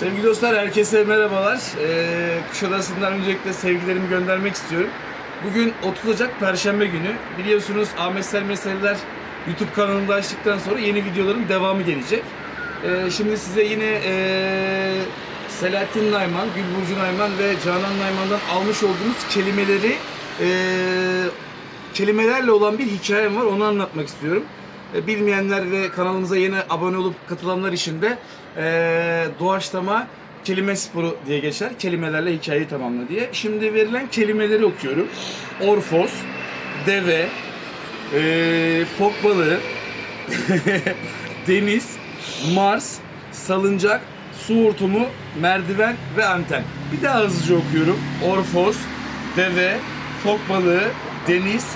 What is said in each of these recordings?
Sevgili dostlar herkese merhabalar. Ee, Kuşadası'ndan öncelikle sevgilerimi göndermek istiyorum. Bugün 30 Ocak Perşembe günü. Biliyorsunuz Ahmet Sel Meseleler YouTube kanalında açtıktan sonra yeni videoların devamı gelecek. Ee, şimdi size yine ee, Selahattin Nayman, Gülburcu Nayman ve Canan Nayman'dan almış olduğumuz kelimeleri ee, kelimelerle olan bir hikayem var. Onu anlatmak istiyorum. E, Bilmeyenler ve kanalımıza yeni abone olup katılanlar için de e, doğaçlama kelime sporu diye geçer. Kelimelerle hikayeyi tamamla diye. Şimdi verilen kelimeleri okuyorum. Orfos, deve, e, fok balığı, deniz, Mars, salıncak, su hortumu, merdiven ve anten. Bir daha hızlıca okuyorum. Orfos, deve, fok balığı, deniz,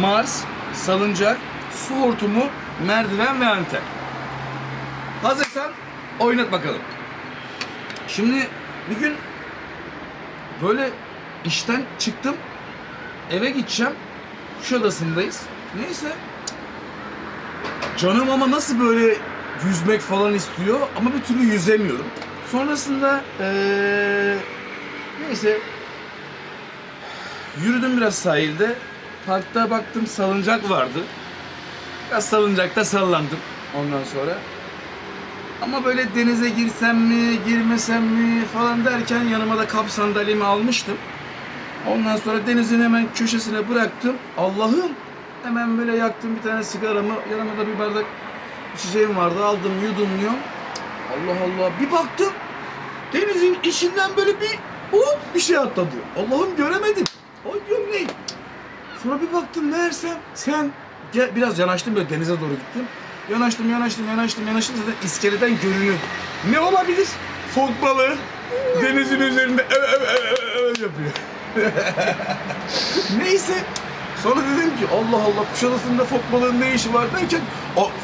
Mars, salıncak, su hortumu, merdiven ve anten. Hazırsan oynat bakalım. Şimdi bir gün böyle işten çıktım. Eve gideceğim. Kuşadası'ndayız. Neyse. Canım ama nasıl böyle yüzmek falan istiyor ama bir türlü yüzemiyorum. Sonrasında eee, neyse yürüdüm biraz sahilde. Parkta baktım salıncak vardı. Biraz salıncakta sallandım ondan sonra. Ama böyle denize girsem mi, girmesem mi falan derken yanıma da kap sandalyemi almıştım. Ondan sonra denizin hemen köşesine bıraktım. Allah'ım! Hemen böyle yaktım bir tane sigaramı. Yanıma da bir bardak içeceğim vardı. Aldım, yudumluyorum. Allah Allah! Bir baktım. Denizin içinden böyle bir hop bir şey atladı. Allah'ım göremedim. Ay diyorum ne? Sonra bir baktım meğersem sen biraz yanaştım böyle denize doğru gittim. Yanaştım, yanaştım, yanaştım, yanaştım. Zaten iskeleden görünüyor. Ne olabilir? Fok balığı denizin üzerinde ö, ö, ö, ö, yapıyor. Neyse. Sonra dedim ki Allah Allah Kuşadası'nda fok balığının ne işi var derken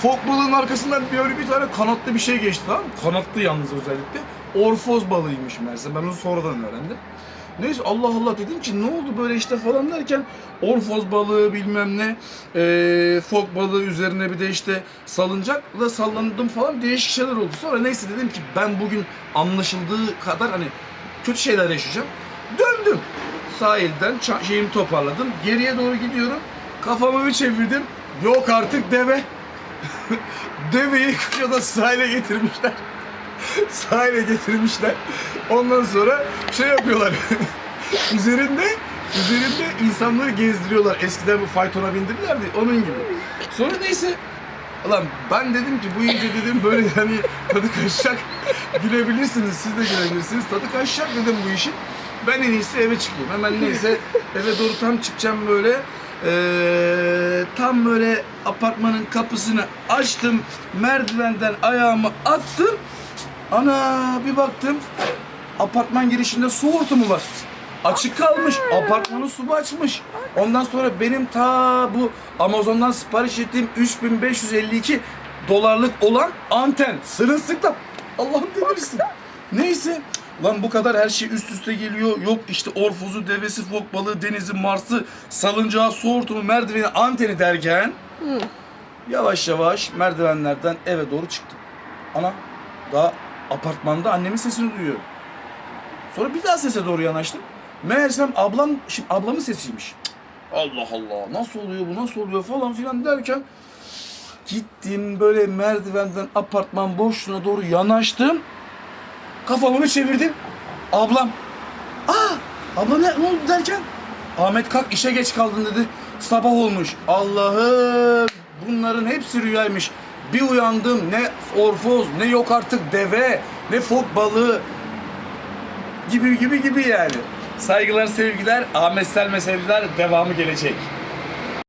fok balığının arkasından böyle bir tane kanatlı bir şey geçti tamam? Kanatlı yalnız özellikle. Orfoz balığıymış meğerse. Ben onu sonradan öğrendim. Neyse Allah Allah dedim ki ne oldu böyle işte falan derken orfoz balığı bilmem ne eee fok balığı üzerine bir de işte salıncakla sallandım falan değişik şeyler oldu. Sonra neyse dedim ki ben bugün anlaşıldığı kadar hani kötü şeyler yaşayacağım. Döndüm sahilden şeyimi toparladım. Geriye doğru gidiyorum. Kafamı bir çevirdim. Yok artık deve. Deveyi kuşada sahile getirmişler. sahile getirmişler. Ondan sonra şey yapıyorlar. üzerinde üzerinde insanları gezdiriyorlar. Eskiden bu faytona bindirirlerdi onun gibi. Sonra neyse Ulan ben dedim ki bu iyice dedim böyle hani tadı kaçacak. Gülebilirsiniz siz de gülebilirsiniz. Tadı kaçacak dedim bu işin. Ben en iyisi eve çıkayım. Hemen neyse eve doğru tam çıkacağım böyle. Ee, tam böyle apartmanın kapısını açtım. Merdivenden ayağımı attım. Ana bir baktım. Apartman girişinde su hortumu var. Açık kalmış. Apartmanın su açmış. Ondan sonra benim ta bu Amazon'dan sipariş ettiğim 3552 dolarlık olan anten sırılsıklam. Allah'ım delirsin. Neyse. Lan bu kadar her şey üst üste geliyor. Yok işte orfozu, devesi, fok balığı, denizi, Mars'ı, salıncağı, su hortumu, merdiveni, anteni derken yavaş yavaş merdivenlerden eve doğru çıktım. Ana daha apartmanda annemin sesini duyuyorum. Sonra bir daha sese doğru yanaştım. Meğersem ablam, şimdi ablamın sesiymiş. Allah Allah nasıl oluyor bu nasıl oluyor falan filan derken gittim böyle merdivenden apartman boşluğuna doğru yanaştım. Kafamı bir çevirdim. Ablam. Aa abla ne, ne oldu derken Ahmet kalk işe geç kaldın dedi. Sabah olmuş. Allah'ım bunların hepsi rüyaymış. Bir uyandım ne orfoz ne yok artık deve ne fok balığı gibi gibi gibi yani. Saygılar sevgiler Ahmet Selme sevgiler devamı gelecek.